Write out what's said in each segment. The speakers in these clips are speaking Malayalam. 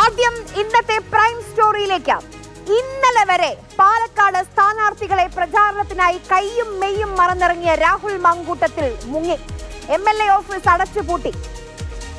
ആദ്യം ഇന്നത്തെ പ്രൈം സ്റ്റോറിയിലേക്ക്. ഇന്നലെ വരെ പാലക്കാട് സ്ഥാനാർത്ഥികളെ പ്രചാരണത്തിനായി കയ്യും മെയ്യും മറന്നിറങ്ങിയ രാഹുൽ മാങ്കൂട്ടത്തിൽ മുങ്ങി. എം എൽ എ ഓഫീസ് അടച്ചുപൂട്ടി.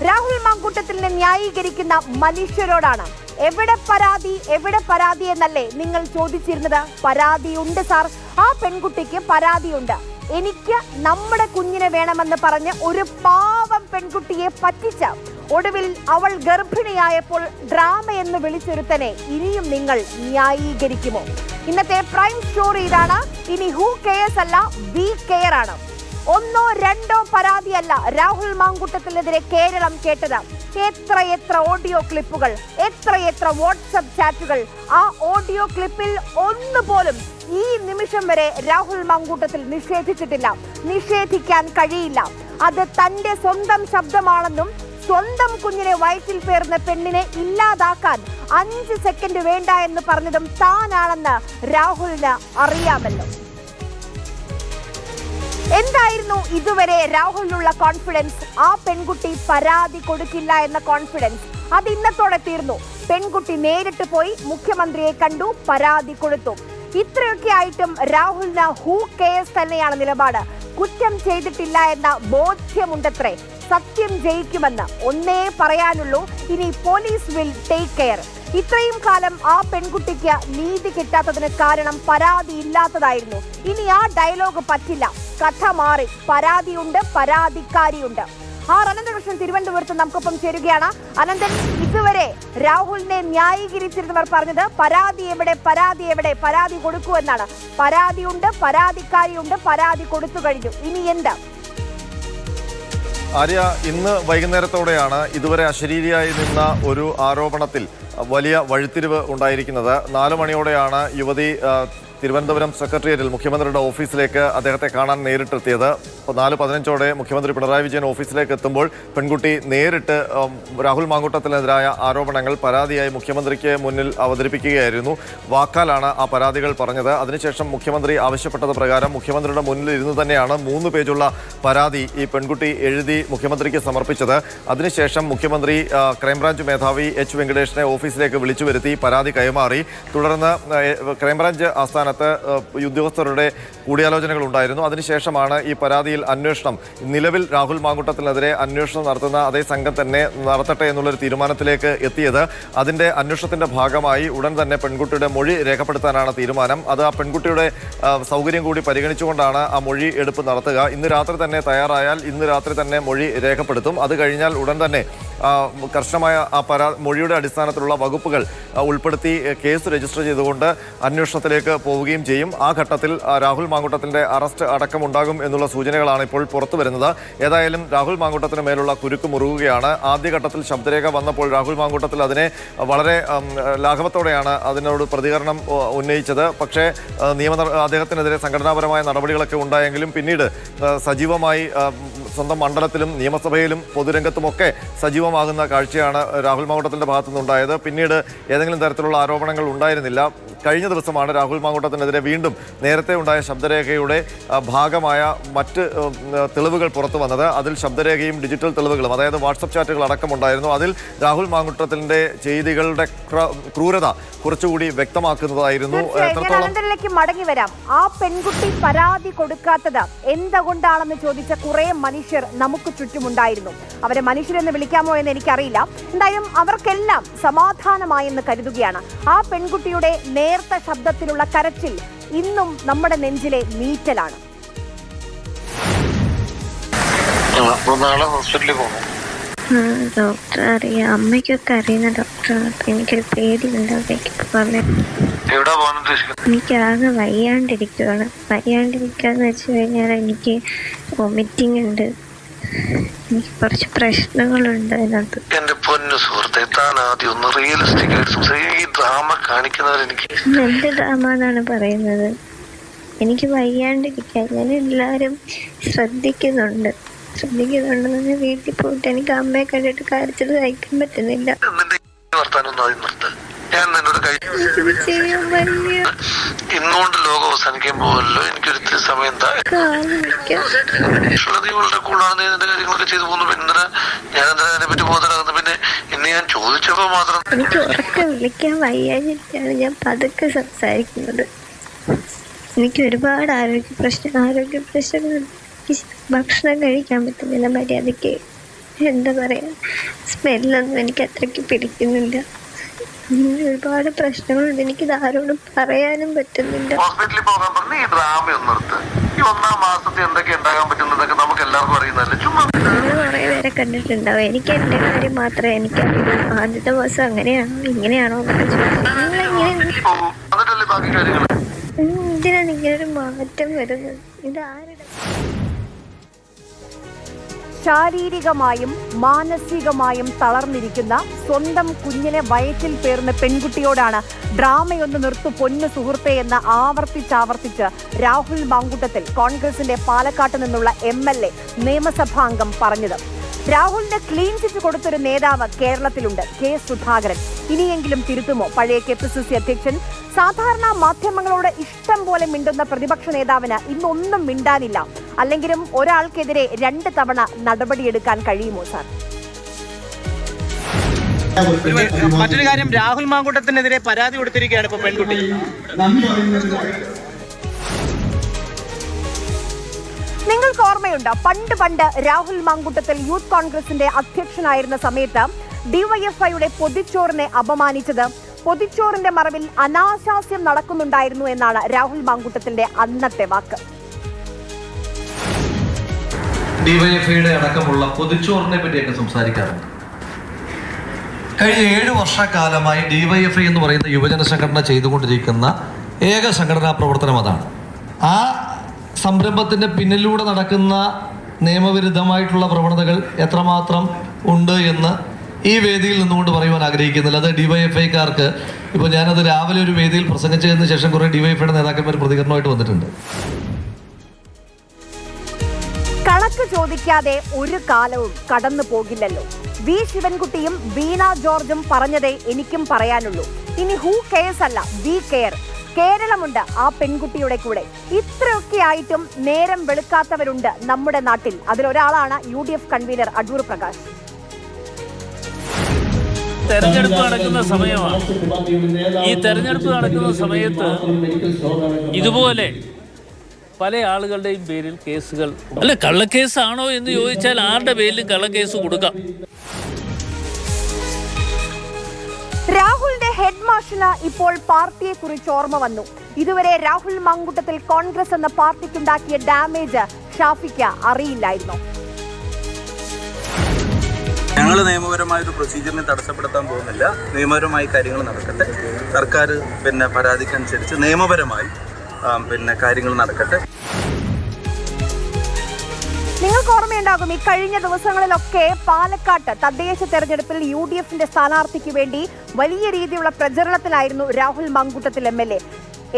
രാഹുൽ മങ്കൂട്ടത്തിനെ ന്യായീകരിക്കുന്ന മനുഷ്യരോടാണ്. എവിടെ പരാതി എവിടെ പരാതി എന്നല്ലേ നിങ്ങൾ ചോദിച്ചിരുന്നത്? പരാതിയുണ്ട് സാർ. ആ പെൺകുട്ടിക്ക് പരാതിയുണ്ട്. എനിക്ക് നമ്മുടെ കുഞ്ഞിനെ വേണമെന്ന് പറഞ്ഞ് ഒരു പാവം പെൺകുട്ടിയെ പറ്റിച്ച ഒടുവിൽ അവൾ ഗർഭിണിയായപ്പോൾ ഡ്രാമ എന്ന് വിളിച്ചൊരുത്തനെ ഇനിയും നിങ്ങൾ ന്യായീകരിക്കുമോ? ഇന്നത്തെ പ്രൈം സ്റ്റോറി ഇതാണ്. ഇനി ഹൂ കെയർസ് അല്ല വി കെയർ ആണ്. ഒന്നോ രണ്ടോ പരാതിയല്ല രാഹുൽ മാങ്കുട്ടത്തിനെതിരെ കേരളം കേട്ടത്. എത്ര എത്ര ഓഡിയോ ക്ലിപ്പുകൾ എത്ര എത്ര വാട്സപ്പ് ചാറ്റുകൾ ആ ഓഡിയോ ക്ലിപ്പിൽ ഒന്നുപോലും ഈ നിമിഷം വരെ രാഹുൽ മാങ്കൂട്ടത്തിൽ നിഷേധിച്ചിട്ടില്ല. നിഷേധിക്കാൻ കഴിയില്ല. അത് തന്റെ സ്വന്തം ശബ്ദമാണെന്നും സ്വന്തം കുഞ്ഞിനെ വയറ്റിൽ പേർന്ന പെണ്ണിനെ ഇല്ലാതാക്കാൻ അഞ്ച് സെക്കൻഡ് വേണ്ട എന്ന് പറഞ്ഞതും താനാണെന്ന് രാഹുലിന് അറിയാമല്ലോ. എന്തായിരുന്നു ഇതുവരെ രാഹുലിനുള്ള കോൺഫിഡൻസ് ആ പെൺകുട്ടി പരാതി കൊടുക്കില്ല എന്ന കോൺഫിഡൻസ് അത് ഇന്നത്തോടെ തീർന്നു. പെൺകുട്ടി നേരിട്ട് പോയി മുഖ്യമന്ത്രിയെ കണ്ടു പരാതി കൊടുത്തു. ഇത്രയൊക്കെ ആയിട്ടും രാഹുലിന് ഹൂ കെയർസ് തന്നെയാണ് നിലപാട്. കുറ്റം ചെയ്തിട്ടില്ല എന്ന ബോധ്യമുണ്ടത്രേ. സത്യം ജയിക്കുമെന്ന് ഒന്നേ പറയാനുള്ളൂ. ഇനി പോലീസ് വിൽ ടേക്ക് കെയർ ഇത്രയും കാലം ആ പെൺകുട്ടിക്ക് നീതി കിട്ടാത്തതിന് കാരണം പരാതി ഇല്ലാത്തതായിരുന്നു. ഇനി ആ ഡയലോഗ് പറ്റില്ല. കഥ മാറി. പരാതിയുണ്ട് പരാതിക്കാരിയുണ്ട്. ആർ അനന്തകൃഷ്ണൻ തിരുവനന്തപുരത്ത് നമുക്കൊപ്പം ചേരുകയാണ്. അനന്തൻ ഇതുവരെ രാഹുലിനെ ന്യായീകരിച്ചിരുന്നവർ പറഞ്ഞത് പരാതി എവിടെ പരാതി എവിടെ പരാതി കൊടുക്കൂ എന്നാണ്. പരാതിയുണ്ട് പരാതിക്കാരിയുണ്ട് പരാതി കൊടുത്തു കഴിഞ്ഞു. ഇനി എന്ത്? ആര്യ ഇന്ന് വൈകുന്നേരത്തോടെയാണ് ഇതുവരെ അശരീരിയായി നിന്ന ഒരു ആരോപണത്തിൽ വലിയ വഴിത്തിരിവ് ഉണ്ടായിരിക്കുന്നത്. നാലു മണിയോടെയാണ് യുവതി തിരുവനന്തപുരം സെക്രട്ടേറിയറ്റിൽ മുഖ്യമന്ത്രിയുടെ ഓഫീസിലേക്ക് അദ്ദേഹത്തെ കാണാൻ നേരിട്ടെത്തിയത്. നാല് പതിനഞ്ചോടെ മുഖ്യമന്ത്രി പിണറായി വിജയൻ ഓഫീസിലേക്ക് എത്തുമ്പോൾ പെൺകുട്ടി നേരിട്ട് രാഹുൽ മാങ്കൂട്ടത്തിനെതിരായ ആരോപണങ്ങൾ പരാതിയായി മുഖ്യമന്ത്രിക്ക് മുന്നിൽ അവതരിപ്പിക്കുകയായിരുന്നു. വാക്കാലാണ് ആ പരാതികൾ പറഞ്ഞത്. അതിനുശേഷം മുഖ്യമന്ത്രി ആവശ്യപ്പെട്ടത് പ്രകാരം മുഖ്യമന്ത്രിയുടെ മുന്നിൽ ഇരുന്ന് തന്നെയാണ് മൂന്ന് പേജുള്ള പരാതി ഈ പെൺകുട്ടി എഴുതി മുഖ്യമന്ത്രിക്ക് സമർപ്പിച്ചത്. അതിനുശേഷം മുഖ്യമന്ത്രി ക്രൈംബ്രാഞ്ച് മേധാവി എച്ച് വെങ്കടേഷിനെ ഓഫീസിലേക്ക് വിളിച്ചു വരുത്തി പരാതി കൈമാറി. തുടർന്ന് ക്രൈംബ്രാഞ്ച് ആസ്ഥാനത്ത് ആ, ഉദ്യോഗസ്ഥരുടെ കൂടിയാലോചനകൾ ഉണ്ടായിരുന്നു. അതിനുശേഷമാണ് ഈ പരാതിയിൽ അന്വേഷണം. നിലവിൽ രാഹുൽ മാങ്കുട്ടത്തിനെതിരെ അന്വേഷണം നടത്തുന്ന അതേ സംഘം തന്നെ നടത്തട്ടെ എന്നുള്ളൊരു തീരുമാനത്തിലേക്ക് എത്തിയത്. അതിന്റെ അന്വേഷണത്തിന്റെ ഭാഗമായി ഉടൻ തന്നെ പെൺകുട്ടിയുടെ മൊഴി രേഖപ്പെടുത്താനാണ് തീരുമാനം. അത് ആ പെൺകുട്ടിയുടെ സൗകര്യം കൂടി പരിഗണിച്ചുകൊണ്ടാണ് ആ മൊഴി എടുപ്പ് നടത്തുക. ഇന്ന് രാത്രി തന്നെ തയ്യാറായാൽ ഇന്ന് രാത്രി തന്നെ മൊഴി രേഖപ്പെടുത്തും. അത് കഴിഞ്ഞാൽ ഉടൻ തന്നെ കർശനമായ ആ പരാ മൊഴിയുടെ അടിസ്ഥാനത്തിലുള്ള വകുപ്പുകൾ ഉൾപ്പെടുത്തി കേസ് രജിസ്റ്റർ ചെയ്തുകൊണ്ട് അന്വേഷണത്തിലേക്ക് പോവുകയും ചെയ്യും. ആ ഘട്ടത്തിൽ രാഹുൽ മാങ്കൂട്ടത്തിന്റെ അറസ്റ്റ് അടക്കമുണ്ടാകും എന്നുള്ള സൂചനകളാണ് ഇപ്പോൾ പുറത്തു വരുന്നത്. ഏതായാലും രാഹുൽ മാങ്കുട്ടത്തിന് മേലുള്ള കുരുക്ക് മുറുകുകയാണ്. ആദ്യഘട്ടത്തിൽ ശബ്ദരേഖ വന്നപ്പോൾ രാഹുൽ മാങ്കുട്ടത്തിൽ അതിനെ വളരെ ലാഘവത്തോടെയാണ് അതിനോട് പ്രതികരണം ഉന്നയിച്ചത്. പക്ഷേ നിയമ അദ്ദേഹത്തിനെതിരെ സംഘടനാപരമായ നടപടികളൊക്കെ ഉണ്ടായെങ്കിലും പിന്നീട് സജീവമായി സ്വന്തം മണ്ഡലത്തിലും നിയമസഭയിലും പൊതുരംഗത്തുമൊക്കെ സജീവമാകുന്ന കാഴ്ചയാണ് രാഹുൽ മാങ്കൂട്ടത്തിന്റെ ഭാഗത്തുനിന്നുണ്ടായത്. പിന്നീട് ഏതെങ്കിലും തരത്തിലുള്ള ആരോപണങ്ങൾ ഉണ്ടായിരുന്നില്ല. കഴിഞ്ഞ ദിവസമാണ് രാഹുൽ മാങ്കൂട്ടത്തിനെതിരെ വീണ്ടും നേരത്തെ ഉണ്ടായ ശബ്ദരേഖയുടെ ഭാഗമായ മറ്റ് തെളിവുകൾ പുറത്തു വന്നത്. അതിൽ ശബ്ദരേഖയും ഡിജിറ്റൽ തെളിവുകളും അതായത് വാട്സപ്പ് ചാറ്റുകൾ അടക്കമുണ്ടായിരുന്നു. അതിൽ രാഹുൽ മാങ്കുട്ടത്തിന്റെ ചെയ്തികളുടെ ക്രൂരത കുറച്ചുകൂടി വ്യക്തമാക്കുന്നതായിരുന്നു. എത്രത്തോളം മടങ്ങി വരാം. ആ പെൺകുട്ടി പരാതി കൊടുക്കാത്തത് എന്തുകൊണ്ടാണെന്ന് ചോദിച്ച കുറെ മനുഷ്യർ നമുക്ക് ചുറ്റുമുണ്ടായിരുന്നു. അവരെ മനുഷ്യരെന്ന് വിളിക്കാമോ എന്ന് എനിക്കറിയില്ല. എന്തായാലും അവർക്കെല്ലാം സമാധാനമായെന്ന് കരുതുകയാണ്. ആ പെൺകുട്ടിയുടെ നേർത്ത ശബ്ദത്തിലുള്ള കരച്ചിൽ ഇന്നും നമ്മുടെ നെഞ്ചിലെ നീറ്റലാണ് ഡോക്ടർ അറിയാം. അമ്മയ്ക്കൊക്കെ അറിയുന്ന ഡോക്ടറാണ് എനിക്കൊരു പേടിയുണ്ട് ഉദ്ദേശിക്കുന്നത്? എനിക്കാകെ വയ്യാണ്ടിരിക്കുകയാണ് വയ്യാണ്ടിരിക്കാന്ന് വെച്ച് കഴിഞ്ഞാൽ എനിക്ക് വൊമിറ്റിംഗ് ഉണ്ട്. എനിക്ക് കുറച്ച് പ്രശ്നങ്ങളുണ്ട് അതിനകത്ത്. എന്റെ പൊന്നു സുഹൃത്തെ താൻ ആദ്യം ഒന്ന് റിയലിസ്റ്റിക് ആയിട്ട് സംസാരിക്കും. ഈ ഡ്രാമ കാണിക്കുന്നവർ എനിക്ക് എന്ത് ഡ്രാമ എന്നാണ് പറയുന്നത്? എനിക്ക് വയ്യാണ്ടിരിക്കാൻ ഞാൻ എല്ലാരും ശ്രദ്ധിക്കുന്നുണ്ട്. ശ്രദ്ധിക്കുന്നുണ്ടെന്ന് വീട്ടിൽ പോയിട്ട് എനിക്ക് അമ്മയെ കണ്ടിട്ട് കാര്യത്തിൽ സഹിക്കാൻ പറ്റുന്നില്ല. വർത്താനം നിർത്ത്. ഞാൻ നിന്നോട് ഇന്നുകൊണ്ട് ലോകം അവസാനിക്കാൻ പോവല്ലോ എനിക്കൊരു ഇത്തിരി സമയം താ നീ വളരെ കൂടാണ് നീ നിന്റെ കാര്യങ്ങളൊക്കെ ചെയ്തു പോകുന്നു. പിന്നെ എന്തിനാ ഞാൻ എന്തിനാ അതിനെ പറ്റി ബോധനാകുന്നു പിന്നെ ഇന്ന് ഞാൻ ചോദിച്ചപ്പോ മാത്രം എനിക്ക് ഉറക്കം വിളിക്കാൻ വയ്യാഞ്ഞിട്ടാണ് ഞാൻ പതുക്കെ സംസാരിക്കുന്നത്. എനിക്ക് ഒരുപാട് ആരോഗ്യ പ്രശ്നം ആരോഗ്യ പ്രശ്നങ്ങൾ ഭക്ഷണം കഴിക്കാൻ പറ്റുന്നില്ല മര്യാദയ്ക്ക് എന്താ പറയുക സ്മെല്ലൊന്നും എനിക്ക് അത്രയ്ക്ക് പിടിക്കുന്നില്ല. അങ്ങനെ ഒരുപാട് പ്രശ്നങ്ങളുണ്ട്. എനിക്കിത് ആരോടും പറയാനും പറ്റുന്നില്ല. ഹോസ്പിറ്റലിൽ പോകാൻ പറഞ്ഞ് ഈ ഡ്രാമ ഒന്ന് നിർത്ത്. ഈ ഒന്നാം മാസത്തിൽ എന്തൊക്കെ ഉണ്ടാകാൻ പറ്റുന്നതൊക്കെ നമുക്ക് എല്ലാവർക്കും അറിയുന്നതല്ലേ? ചുമ്മാ കുറേ പേരെ കണ്ടിട്ടുണ്ടാവും എനിക്ക് എന്റെ കാര്യം മാത്രമേ എനിക്കറിയൂ. ആദ്യത്തെ മാസം അങ്ങനെയാണോ ഇങ്ങനെയാണോ എന്നൊക്കെ ഇങ്ങനെ കാര്യങ്ങൾ എന്തിനാണ് ഇങ്ങനൊരു മാറ്റം വരുന്നത്? ഇത് ആരുടെ ശാരീരികമായും മാനസികമായും തളർന്നിരിക്കുന്ന സ്വന്തം കുഞ്ഞിനെ വയറ്റിൽ പേർന്ന പെൺകുട്ടിയോടാണ് ഡ്രാമയൊന്ന് നിർത്തു പൊന്നു സുഹൃത്തെ എന്ന് ആവർത്തിച്ചാവർത്തിച്ച് രാഹുൽ മാങ്കുട്ടത്തിൽ കോൺഗ്രസിന്റെ പാലക്കാട്ട് നിന്നുള്ള എം എൽ എ നിയമസഭാംഗം പറഞ്ഞത്. രാഹുലിന് ക്ലീൻ ചിറ്റ് കൊടുത്തൊരു നേതാവ് കേരളത്തിലുണ്ട്. കെ സുധാകരൻ. ഇനിയെങ്കിലും തിരുത്തുമോ? പഴയ കെ പി സി സി അധ്യക്ഷൻ സാധാരണ മാധ്യമങ്ങളോട് ഇഷ്ടം പോലെ മിണ്ടുന്ന പ്രതിപക്ഷ നേതാവിന് ഇന്നൊന്നും മിണ്ടാനില്ല. അല്ലെങ്കിലും ഒരാൾക്കെതിരെ രണ്ട് തവണ നടപടിയെടുക്കാൻ കഴിയുമോ സാർ? മറ്റൊരു കാര്യം രാഹുൽ മാങ്കൂട്ടത്തിനെതിരെ പരാതി കൊടുത്തിരിക്കുകയാണ് ഇപ്പൊ പെൺകുട്ടി. നിങ്ങൾക്ക് ഓർമ്മയുണ്ട്? പണ്ട് പണ്ട് രാഹുൽ മാങ്കുട്ടത്തിൽ യൂത്ത് കോൺഗ്രസിന്റെ അധ്യക്ഷനായിരുന്ന സമയത്ത് ഡിവൈഎഫ്ഐയുടെ പൊതിച്ചോറിനെ അപമാനിച്ചത്. പൊതിച്ചോറിന്റെ മറവിൽ അനാശാസ്യം നടക്കുന്നുണ്ടായിരുന്നു എന്നാണ് രാഹുൽ മാങ്കുട്ടത്തിന്റെ അന്നത്തെ വാക്ക്. ഡിവൈഎഫ്ഐയുടെ അടക്കമുള്ള പൊതിച്ചോറിനെ പറ്റിയൊക്കെ സംസാരിക്കാറുണ്ട് കഴിഞ്ഞ ഏഴ് വർഷക്കാലമായി ഡിവൈഎഫ്ഐ എന്ന് പറയുന്ന യുവജന സംഘടന ചെയ്തുകൊണ്ടിരിക്കുന്ന ഏക സംഘടനാ പ്രവർത്തനം അതാണ്. ആ സംരംഭത്തിന്റെ പിന്നിലൂടെ നടക്കുന്ന നിയമവിരുദ്ധമായിട്ടുള്ള പ്രവണതകൾ എത്രമാത്രം ഉണ്ട് എന്ന് ഈ വേദിയിൽ നിന്നുകൊണ്ട് പറയുവാൻ ആഗ്രഹിക്കുന്നില്ല. അത് ഡിവൈഎഫ്ഐക്കാർക്ക് ഇപ്പോൾ ഞാനത് രാവിലെ ഒരു വേദിയിൽ പ്രസംഗിച്ചതിന് ശേഷം കുറേ ഡിവൈഎഫ്ഐയുടെ നേതാക്കന്മാർ പ്രതികരണമായിട്ട് വന്നിട്ടുണ്ട്. കണക്ക് ചോദിക്കാതെ ഒരു കാലവും കടന്നു പോകില്ലല്ലോ. വി ശിവൻകുട്ടിയും വീണ ജോർജും പറഞ്ഞതേ എനിക്കും പറയാനുള്ളൂ. ഇനി ഹൂ കെയർസ് അല്ല വി കെയർ കേരളമുണ്ട് ആ പെൺകുട്ടിയുടെ കൂടെ. ഇത്രയൊക്കെ ആയിട്ടും നേരം വെളുക്കാത്തവരുണ്ട് നമ്മുടെ നാട്ടിൽ. അതിലൊരാളാണ് U D F convener Adoor Prakash. തെരഞ്ഞെടുപ്പ് നടക്കുന്ന സമയമാണ്. ഈ തെരഞ്ഞെടുപ്പ് നടക്കുന്ന സമയത്ത് ഇതുപോലെ പല ആളുകളുടെയും പേരിൽ കേസുകൾ അല്ല കള്ളക്കേസാണോ എന്ന് ചോദിച്ചാൽ ആരുടെ പേരിലും കള്ളക്കേസ് കൊടുക്കാം. രാഹുലിന്റെ ഹെഡ് മാർഷന് ഇപ്പോൾ പാർട്ടിയെ കുറിച്ച് ഓർമ്മ വന്നു. ഇതുവരെ രാഹുൽ മങ്കുട്ടത്തിൽ കോൺഗ്രസ് എന്ന പാർട്ടിക്കുണ്ടാക്കിയ ഡാമേജ് ഷാഫിക്ക് അറിയില്ലായിരുന്നു. ഞങ്ങൾ നിയമപരമായ ഒരു പ്രൊസീജിയറിനെ തടസ്സപ്പെടുത്താൻ പോകുന്നില്ല. നിയമപരമായി കാര്യങ്ങൾ നടക്കട്ടെ. സർക്കാർ പിന്നെ പരാതിക്കനുസരിച്ച് നിയമപരമായി പിന്നെ കാര്യങ്ങൾ നടക്കട്ടെ. നിങ്ങൾക്ക് ഓർമ്മയുണ്ടാകും ഈ കഴിഞ്ഞ ദിവസങ്ങളിലൊക്കെ പാലക്കാട്ട് തദ്ദേശ തെരഞ്ഞെടുപ്പിൽ യു ഡി എഫിന്റെ സ്ഥാനാർത്ഥിക്ക് വേണ്ടി വലിയ രീതിയിലുള്ള പ്രചരണത്തിലായിരുന്നു Rahul Mankoottathil M L A.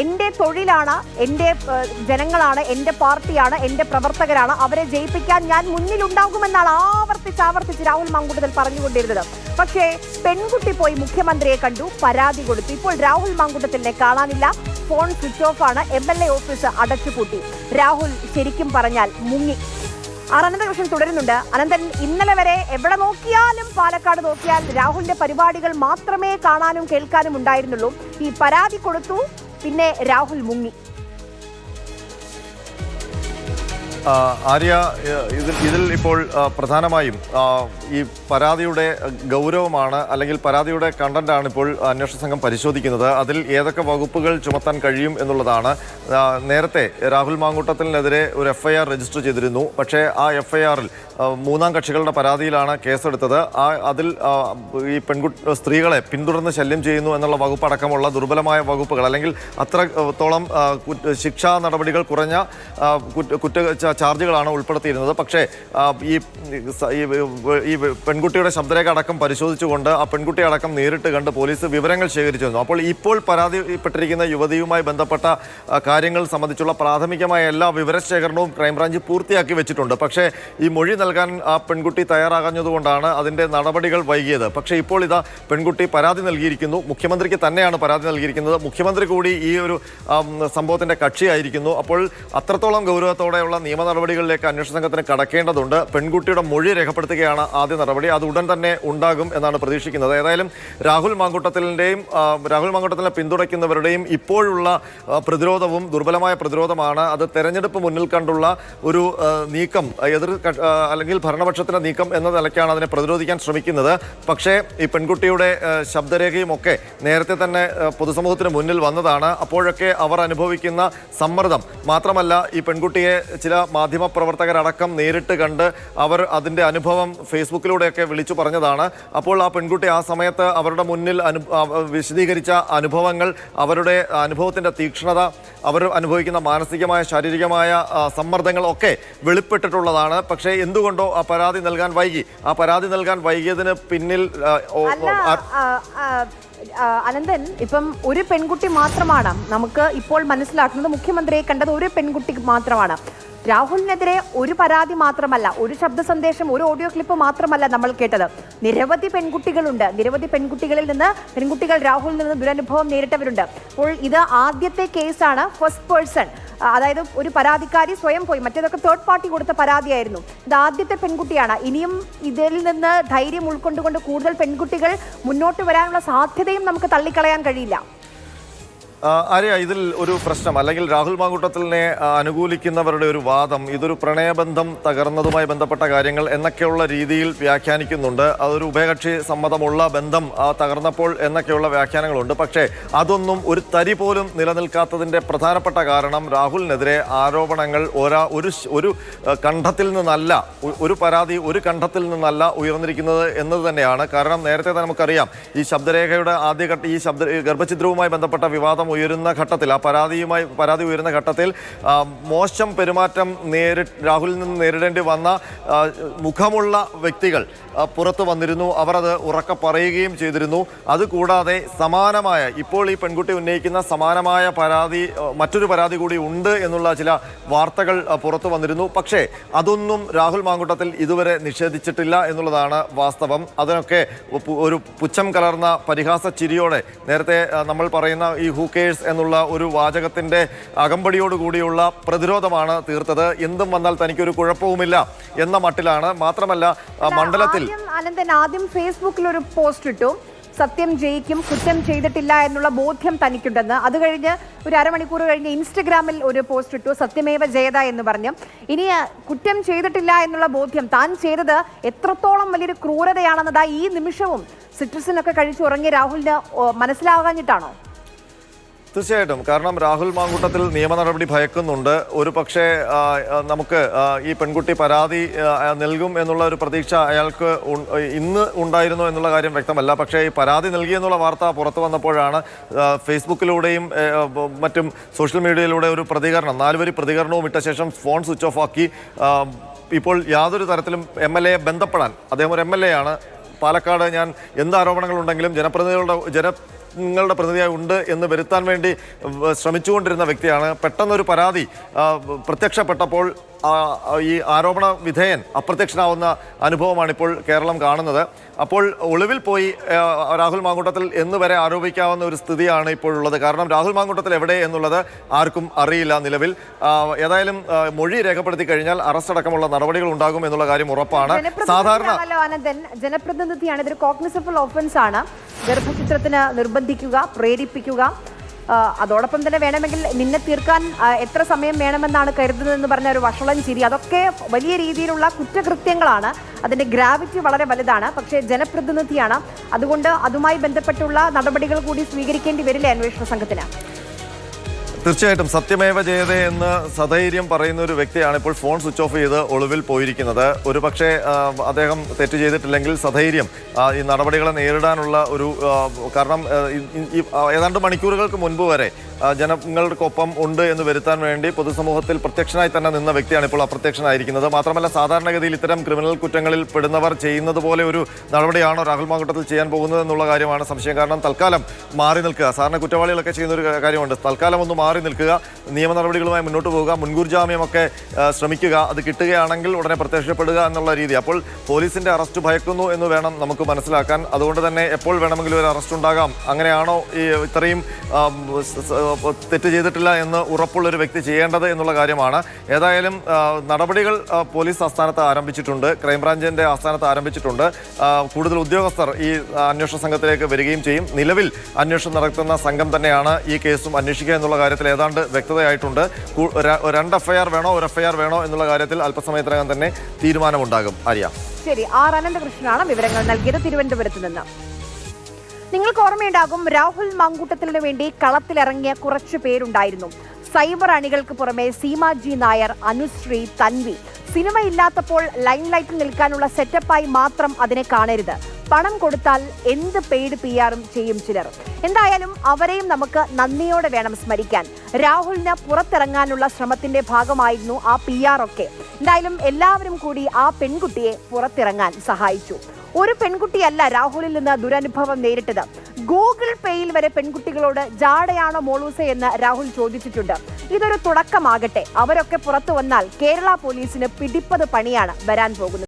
എന്റെ തൊഴിലാണ് എന്റെ ജനങ്ങളാണ് എന്റെ പാർട്ടിയാണ് എന്റെ പ്രവർത്തകരാണ് അവരെ ജയിപ്പിക്കാൻ ഞാൻ മുന്നിലുണ്ടാകുമെന്നാണ് ആവർത്തിച്ച് ആവർത്തിച്ച് രാഹുൽ മങ്കുട്ടത്തിൽ പറഞ്ഞുകൊണ്ടിരുന്നത്. പക്ഷേ പെൺകുട്ടി പോയി മുഖ്യമന്ത്രിയെ കണ്ടു പരാതി കൊടുത്തു. ഇപ്പോൾ രാഹുൽ മങ്കുട്ടത്തിനെ കാണാനില്ല ഫോൺ സ്വിച്ച് ഓഫ് ആണ് എം എൽ എ ഓഫീസ് അടച്ചുപൂട്ടി. രാഹുൽ ശരിക്കും പറഞ്ഞാൽ മുങ്ങി. ആർ അനന്തകൃഷ്ണൻ തുടരുന്നുണ്ട്. അനന്തൻ ഇന്നലെ വരെ എവിടെ നോക്കിയാലും പാലക്കാട് നോക്കിയാൽ രാഹുലിന്റെ പരിപാടികൾ മാത്രമേ കാണാനും കേൾക്കാനും ഉണ്ടായിരുന്നുള്ളൂ. ഈ പരാതി കൊടുത്തു പിന്നെ രാഹുൽ മുങ്ങി. ആര്യ ഇതിൽ ഇതിൽ ഇപ്പോൾ പ്രധാനമായും ഈ പരാതിയുടെ ഗൗരവമാണ് അല്ലെങ്കിൽ പരാതിയുടെ കണ്ടന്റാണ് ഇപ്പോൾ അന്വേഷണ സംഘം പരിശോധിക്കുന്നത്. അതിൽ ഏതൊക്കെ വകുപ്പുകൾ ചുമത്താൻ കഴിയും എന്നുള്ളതാണ്. നേരത്തെ രാഹുൽ മാങ്കൂട്ടത്തിനെതിരെ ഒരു എഫ് രജിസ്റ്റർ ചെയ്തിരുന്നു. പക്ഷേ ആ എഫ് മൂന്നാം കക്ഷികളുടെ പരാതിയിലാണ് കേസെടുത്തത്. ആ അതിൽ ഈ പെൺകുട്ടി സ്ത്രീകളെ പിന്തുടർന്ന് ശല്യം ചെയ്യുന്നു എന്നുള്ള വകുപ്പ് അടക്കമുള്ള ദുർബലമായ വകുപ്പുകൾ അല്ലെങ്കിൽ അത്രത്തോളം ശിക്ഷാ നടപടികൾ കുറഞ്ഞ കുറ്റ ചാർജുകളാണ് ഉൾപ്പെടുത്തിയിരുന്നത്. പക്ഷേ ഈ ഈ പെൺകുട്ടിയുടെ ശബ്ദരേഖ അടക്കം പരിശോധിച്ചുകൊണ്ട് ആ പെൺകുട്ടിയെ അടക്കം നേരിട്ട് കണ്ട് പോലീസ് വിവരങ്ങൾ ശേഖരിച്ചിരുന്നു അപ്പോൾ ഇപ്പോൾ പരാതിപ്പെട്ടിരിക്കുന്ന യുവതിയുമായി ബന്ധപ്പെട്ട കാര്യങ്ങൾ സംബന്ധിച്ചുള്ള പ്രാഥമികമായ എല്ലാ വിവരശേഖരണവും ക്രൈംബ്രാഞ്ച് പൂർത്തിയാക്കി വെച്ചിട്ടുണ്ട്. പക്ഷേ ഈ മൊഴി നൽകാൻ ആ പെൺകുട്ടി തയ്യാറാകാഞ്ഞതുകൊണ്ടാണ് അതിന്റെ നടപടികൾ വൈകിയത്. പക്ഷേ ഇപ്പോൾ ഇതാ പെൺകുട്ടി പരാതി നൽകിയിരിക്കുന്നു. മുഖ്യമന്ത്രിക്ക് തന്നെയാണ് പരാതി നൽകിയിരിക്കുന്നത്. മുഖ്യമന്ത്രി കൂടി ഈ ഒരു സംഭവത്തിന്റെ കക്ഷിയായിരിക്കുന്നു. അപ്പോൾ അത്രത്തോളം ഗൗരവത്തോടെയുള്ള നിയമ നടപടികളിലേക്ക് അന്വേഷണ സംഘത്തിന് കടക്കേണ്ടതുണ്ട്. പെൺകുട്ടിയുടെ മൊഴി രേഖപ്പെടുത്തുകയാണ് ആദ്യ നടപടി. അത് ഉടൻ തന്നെ ഉണ്ടാകും എന്നാണ് പ്രതീക്ഷിക്കുന്നത്. ഏതായാലും രാഹുൽ മാങ്കൂട്ടത്തിലിന്റെയും രാഹുൽ മാങ്കൂട്ടത്തിനെ പിന്തുണയ്ക്കുന്നവരുടെയും ഇപ്പോഴുള്ള പ്രതിരോധവും ദുർബലമായ പ്രതിരോധമാണ്. അത് തെരഞ്ഞെടുപ്പ് മുന്നിൽ കണ്ടുള്ള ഒരു നീക്കം എതിർ അല്ലെങ്കിൽ ഭരണപക്ഷത്തിന്റെ നീക്കം എന്ന നിലയ്ക്കാണ് അതിനെ പ്രതിരോധിക്കാൻ ശ്രമിക്കുന്നത്. പക്ഷേ ഈ പെൺകുട്ടിയുടെ ശബ്ദരേഖയും ഒക്കെ നേരത്തെ തന്നെ പൊതുസമൂഹത്തിന് മുന്നിൽ വന്നതാണ്. അപ്പോഴൊക്കെ അവർ അനുഭവിക്കുന്ന സമ്മർദ്ദം മാത്രമല്ല ഈ പെൺകുട്ടിയെ ചില മാധ്യമ പ്രവർത്തകരടക്കം നേരിട്ട് കണ്ട് അവർ അതിന്റെ അനുഭവം ഫേസ്ബുക്കിലൂടെയൊക്കെ വിളിച്ചു പറഞ്ഞതാണ്. അപ്പോൾ ആ പെൺകുട്ടി ആ സമയത്ത് അവരുടെ മുന്നിൽ അനു വിശദീകരിച്ച അനുഭവങ്ങൾ അവരുടെ അനുഭവത്തിന്റെ തീക്ഷ്ണത അവർ അനുഭവിക്കുന്ന മാനസികമായ ശാരീരികമായ സമ്മർദ്ദങ്ങൾ ഒക്കെ വെളിപ്പെട്ടിട്ടുള്ളതാണ്. പക്ഷേ എന്തുകൊണ്ടോ ആ പരാതി നൽകാൻ വൈകി. ആ പരാതി നൽകാൻ വൈകിയതിന് പിന്നിൽ അനന്തൻ ഇപ്പം ഒരു പെൺകുട്ടി മാത്രമാണ് നമുക്ക് ഇപ്പോൾ മനസ്സിലാക്കുന്നത്. മുഖ്യമന്ത്രിയെ കണ്ടത് ഒരു പെൺകുട്ടി മാത്രമാണ്. രാഹുലിനെതിരെ ഒരു പരാതി മാത്രമല്ല ഒരു ശബ്ദ സന്ദേശം ഒരു ഓഡിയോ ക്ലിപ്പ് മാത്രമല്ല നമ്മൾ കേട്ടത്. നിരവധി പെൺകുട്ടികളുണ്ട്. നിരവധി പെൺകുട്ടികളിൽ നിന്ന് പെൺകുട്ടികൾ രാഹുലിൽ നിന്ന് ദുരനുഭവം നേരിട്ടവരുണ്ട്. അപ്പോൾ ഇത് ആദ്യത്തെ കേസാണ് ഫസ്റ്റ് പേഴ്സൺ അതായത് ഒരു പരാതിക്കാരി സ്വയം പോയി മറ്റേതൊക്കെ തേർഡ് പാർട്ടി കൊടുത്ത പരാതിയായിരുന്നു. ഇത് ആദ്യത്തെ പെൺകുട്ടിയാണ്. ഇനിയും ഇതിൽ നിന്ന് ധൈര്യം ഉൾക്കൊണ്ടുകൊണ്ട് കൂടുതൽ പെൺകുട്ടികൾ മുന്നോട്ട് വരാനുള്ള സാധ്യതയും നമുക്ക് തള്ളിക്കളയാൻ കഴിയില്ല. ആര്യ ഇതിൽ ഒരു പ്രശ്നം. അല്ലെങ്കിൽ രാഹുൽ മാങ്കൂട്ടത്തിലിനെ അനുകൂലിക്കുന്നവരുടെ ഒരു വാദം ഇതൊരു പ്രണയബന്ധം തകർന്നതുമായി ബന്ധപ്പെട്ട കാര്യങ്ങൾ എന്നൊക്കെയുള്ള രീതിയിൽ വ്യാഖ്യാനിക്കുന്നുണ്ട്. അതൊരു ഉഭയകക്ഷി സമ്മതമുള്ള ബന്ധം തകർന്നപ്പോൾ എന്നൊക്കെയുള്ള വ്യാഖ്യാനങ്ങളുണ്ട്. പക്ഷേ അതൊന്നും ഒരു തരി പോലും നിലനിൽക്കാത്തതിന്റെ പ്രധാനപ്പെട്ട കാരണം രാഹുലിനെതിരെ ആരോപണങ്ങൾ ഒരാ ഒരു ഒരു കണ്ഠത്തിൽ നിന്നല്ല ഒരു പരാതി ഒരു കണ്ഠത്തിൽ നിന്നല്ല ഉയർന്നിരിക്കുന്നത് എന്നത് തന്നെയാണ്. കാരണം നേരത്തെ തന്നെ നമുക്കറിയാം ഈ ശബ്ദരേഖയുടെ ആദ്യഘട്ട ഈ ശബ്ദ ഗർഭഛിദ്രവുമായി ബന്ധപ്പെട്ട വിവാദം ഉയരുന്ന ഘട്ടത്തിൽ ആ പരാതിയുമായി പരാതി ഉയരുന്ന ഘട്ടത്തിൽ മോശം പെരുമാറ്റം നേരി രാഹുലിൽ നിന്ന് നേരിടേണ്ടി വന്ന മുഖമുള്ള വ്യക്തികൾ പുറത്തു വന്നിരുന്നു. അവർ അത് ഉറക്കെ പറയുകയും ചെയ്തിരുന്നു. അതുകൂടാതെ സമാനമായ ഇപ്പോൾ ഈ പെൺകുട്ടി ഉന്നയിക്കുന്ന സമാനമായ പരാതി മറ്റൊരു പരാതി കൂടി ഉണ്ട് എന്നുള്ള ചില വാർത്തകൾ പുറത്തു വന്നിരുന്നു. പക്ഷേ അതൊന്നും രാഹുൽ മാങ്കുട്ടത്തിൽ ഇതുവരെ നിഷേധിച്ചിട്ടില്ല എന്നുള്ളതാണ് വാസ്തവം. അതിനൊക്കെ ഒരു പുച്ഛം കലർന്ന പരിഹാസ ചിരിയോടെ നേരത്തെ നമ്മൾ പറയുന്ന ഈ ഹൂക്കേഴ്സ് എന്നുള്ള ഒരു വാചകത്തിന്റെ അകമ്പടിയോട് കൂടിയുള്ള പ്രതിരോധമാണ് തീർത്തത്. എന്തും വന്നാൽ തനിക്കൊരു കുഴപ്പവുമില്ല എന്ന മട്ടിലാണ്. മാത്രമല്ല മണ്ഡലത്തിൽ അനന്തൻ ആദ്യം ഫേസ്ബുക്കിൽ ഒരു പോസ്റ്റ് ഇട്ടു. സത്യം ജയിക്കും കുറ്റം ചെയ്തിട്ടില്ല എന്നുള്ള ബോധ്യം തനിക്കുണ്ടെന്ന്. അത് കഴിഞ്ഞ് ഒരു അരമണിക്കൂർ കഴിഞ്ഞ് ഇൻസ്റ്റഗ്രാമിൽ ഒരു പോസ്റ്റ് ഇട്ടു സത്യമേവ ജയത എന്ന് പറഞ്ഞു. ഇനി കുറ്റം ചെയ്തിട്ടില്ല എന്നുള്ള ബോധ്യം താൻ ചെയ്തത് എത്രത്തോളം വലിയൊരു ക്രൂരതയാണെന്നതാ ഈ നിമിഷവും സിട്രസിനൊക്കെ കഴിച്ചുറങ്ങിയ രാഹുലിന് മനസ്സിലാകാഞ്ഞിട്ടാണോ? തീർച്ചയായിട്ടും. കാരണം രാഹുൽ മാങ്കൂട്ടത്തിൽ നിയമ നടപടി ഭയക്കുന്നുണ്ട്. ഒരു പക്ഷേ നമുക്ക് ഈ പെൺകുട്ടി പരാതി നൽകും എന്നുള്ള ഒരു പ്രതീക്ഷ അയാൾക്ക് ഇന്ന് ഉണ്ടായിരുന്നു എന്നുള്ള കാര്യം വ്യക്തമല്ല. പക്ഷേ ഈ പരാതി നൽകി എന്നുള്ള വാർത്ത പുറത്തു വന്നപ്പോഴാണ് ഫേസ്ബുക്കിലൂടെയും മറ്റും സോഷ്യൽ മീഡിയയിലൂടെ ഒരു പ്രതികരണം നാലുവരി പ്രതികരണവും ഇട്ട ശേഷം ഫോൺ സ്വിച്ച് ഓഫ് ആക്കി ഇപ്പോൾ യാതൊരു തരത്തിലും എം എൽ എയെ ബന്ധപ്പെടാൻ അദ്ദേഹം ഒരു എം എൽ എ ആണ്. പാലക്കാട് ഞാൻ എന്ത് ആരോപണങ്ങളുണ്ടെങ്കിലും ജനപ്രതിനിധികളുടെ ജന നിങ്ങളുടെ പ്രതിനിധിയായി ഉണ്ട് എന്ന് വരുത്താൻ വേണ്ടി ശ്രമിച്ചുകൊണ്ടിരുന്ന വ്യക്തിയാണ്. പെട്ടെന്നൊരു പരാതി പ്രത്യക്ഷപ്പെട്ടപ്പോൾ ഈ ആരോപണ വിധേയൻ അപ്രത്യക്ഷനാവുന്ന അനുഭവമാണ് ഇപ്പോൾ കേരളം കാണുന്നത്. അപ്പോൾ ഒളിവിൽ പോയി രാഹുൽ മാങ്കൂട്ടത്തിൽ എന്ന് വരെ ആരോപിക്കാവുന്ന ഒരു സ്ഥിതിയാണ് ഇപ്പോഴുള്ളത് കാരണം രാഹുൽ മാങ്കൂട്ടത്തിൽ എവിടെ എന്നുള്ളത് ആർക്കും അറിയില്ല നിലവിൽ. ഏതായാലും മൊഴി രേഖപ്പെടുത്തി കഴിഞ്ഞാൽ അറസ്റ്റ് അടക്കമുള്ള നടപടികൾ ഉണ്ടാകും എന്നുള്ള കാര്യം ഉറപ്പാണ്. സാധാരണ ജനപ്രതിനിധിയാണ്. ഇതൊരു കോഗ്നിസബിൾ ഓഫൻസ് ആണ്. ഗർഭചിത്രത്തിന് നിർബന്ധിക്കുക പ്രേരിപ്പിക്കുക. അതോടൊപ്പം തന്നെ വേണമെങ്കിൽ നിന്നെ തീർക്കാൻ എത്ര സമയം വേണമെന്നാണ് കരുതുന്നതെന്ന് പറഞ്ഞ ഒരു വഷളൻ ചിരി. അതൊക്കെ വലിയ രീതിയിലുള്ള കുറ്റകൃത്യങ്ങളാണ്. അതിന്റെ ഗ്രാവിറ്റി വളരെ വലുതാണ്. പക്ഷേ ജനപ്രതിനിധിയാണ്. അതുകൊണ്ട് അതുമായി ബന്ധപ്പെട്ടുള്ള നടപടികൾ കൂടി സ്വീകരിക്കേണ്ടി വരില്ലേ അന്വേഷണ സംഘത്തിന്? തീർച്ചയായിട്ടും സത്യമേവ ജയതേ എന്ന് സധൈര്യം പറയുന്ന ഒരു വ്യക്തിയാണ് ഇപ്പോൾ ഫോൺ സ്വിച്ച് ഓഫ് ചെയ്ത് ഒളിവിൽ പോയിരിക്കുന്നത്. ഒരു പക്ഷേ അദ്ദേഹം തെറ്റ് ചെയ്തിട്ടില്ലെങ്കിൽ സധൈര്യം ഈ നടപടികളെ നേരിടാനുള്ള ഒരു കാരണം ഏതാണ്ട് മണിക്കൂറുകൾക്ക് മുൻപ് വരെ ജനങ്ങൾക്കൊപ്പം ഉണ്ട് എന്ന് വരുത്താൻ വേണ്ടി പൊതുസമൂഹത്തിൽ പ്രത്യക്ഷനായി തന്നെ നിന്ന വ്യക്തിയാണ് ഇപ്പോൾ അപ്രത്യക്ഷനായിരിക്കുന്നത്. മാത്രമല്ല സാധാരണഗതിയിൽ ഇത്തരം ക്രിമിനൽ കുറ്റങ്ങളിൽ പെടുന്നവർ ചെയ്യുന്നത് പോലെ ഒരു നടപടിയാണോ രാഹുൽ മാങ്കുട്ടത്തിൽ ചെയ്യാൻ പോകുന്നത് എന്നുള്ള കാര്യമാണ് സംശയം. കാരണം തൽക്കാലം മാറി നിൽക്കുക. സാധാരണ കുറ്റവാളികളൊക്കെ ചെയ്യുന്ന ഒരു കാര്യമുണ്ട്. തൽക്കാലം ഒന്ന് മാറി നിൽക്കുക. നിയമ നടപടികളുമായി മുന്നോട്ട് പോവുക. മുൻകൂർ ജാമ്യമൊക്കെ ശ്രമിക്കുക. അത് കിട്ടുകയാണെങ്കിൽ ഉടനെ പ്രത്യക്ഷപ്പെടുക എന്നുള്ള രീതി. അപ്പോൾ പോലീസിന്റെ അറസ്റ്റ് ഭയക്കുന്നു എന്ന് വേണം നമുക്ക് മനസ്സിലാക്കാൻ. അതുകൊണ്ട് തന്നെ എപ്പോൾ വേണമെങ്കിലും ഒരു അറസ്റ്റ് ഉണ്ടാകാം. അങ്ങനെയാണോ ഈ ഇത്രയും തെറ്റ് ചെയ്തിട്ടില്ല എന്ന് ഉറപ്പുള്ള ഒരു വ്യക്തി ചെയ്യേണ്ടത് എന്നുള്ള കാര്യമാണ്. ഏതായാലും നടപടികൾ പോലീസ് ആസ്ഥാനത്ത് ആരംഭിച്ചിട്ടുണ്ട് ക്രൈംബ്രാഞ്ചിന്റെ ആസ്ഥാനത്ത് ആരംഭിച്ചിട്ടുണ്ട്. കൂടുതൽ ഉദ്യോഗസ്ഥർ ഈ അന്വേഷണ സംഘത്തിലേക്ക് വരികയും ചെയ്യും. നിലവിൽ അന്വേഷണം നടത്തുന്ന സംഘം തന്നെയാണ് ഈ കേസും അന്വേഷിക്കുക എന്നുള്ള കാര്യത്തിൽ ഏതാണ്ട് വ്യക്തതയായിട്ടുണ്ട്. രണ്ട് എഫ്ഐആർ വേണോ ഒരു എഫ്ഐആർ വേണോ എന്നുള്ള കാര്യത്തിൽ അല്പസമയത്തിനകം തന്നെ തീരുമാനമുണ്ടാകും. ആര്യ. ശരി ആർ അനന്തകൃഷ്ണനാണ് വിവരങ്ങൾ നൽകിയത് തിരുവനന്തപുരത്ത് നിന്ന്. നിങ്ങൾക്ക് ഓർമ്മയുണ്ടാകും രാഹുൽ മങ്കൂട്ടത്തിനു വേണ്ടി കളത്തിലിറങ്ങിയ കുറച്ചു പേരുണ്ടായിരുന്നു. സൈബർ അണികൾക്ക് പുറമെ സീമ ജി നായർ അനുശ്രീ തൻവി. സിനിമ ഇല്ലാത്തപ്പോൾ ലൈൻ ലൈറ്റിൽ നിൽക്കാനുള്ള സെറ്റപ്പായി മാത്രം അതിനെ കാണരുത്. പണം കൊടുത്താൽ എന്ത് പെയ്ഡ് പി ആറും ചെയ്യും ചിലർ. എന്തായാലും അവരെയും നമുക്ക് നന്ദിയോടെ വേണം സ്മരിക്കാൻ. രാഹുലിന് പുറത്തിറങ്ങാനുള്ള ശ്രമത്തിന്റെ ഭാഗമായിരുന്നു ആ പി ആർ ഒക്കെ. എന്തായാലും എല്ലാവരും കൂടി ആ പെൺകുട്ടിയെ പുറത്തിറങ്ങാൻ സഹായിച്ചു. ഒരു പെൺകുട്ടിയല്ല രാഹുലിൽ നിന്ന് ദുരനുഭവം നേരിട്ടത്. ഗൂഗിൾ പേയിൽ വരെ പെൺകുട്ടികളോട് ജാടയാണോ മോളൂസ എന്ന് രാഹുൽ ചോദിച്ചിട്ടുണ്ട്. ഇതൊരു തുടക്കമാകട്ടെ. അവരൊക്കെ പുറത്തു വന്നാൽ കേരള പോലീസിന് പിടിപ്പത് പണിയാണ്. വരാൻ പോകുന്നത്.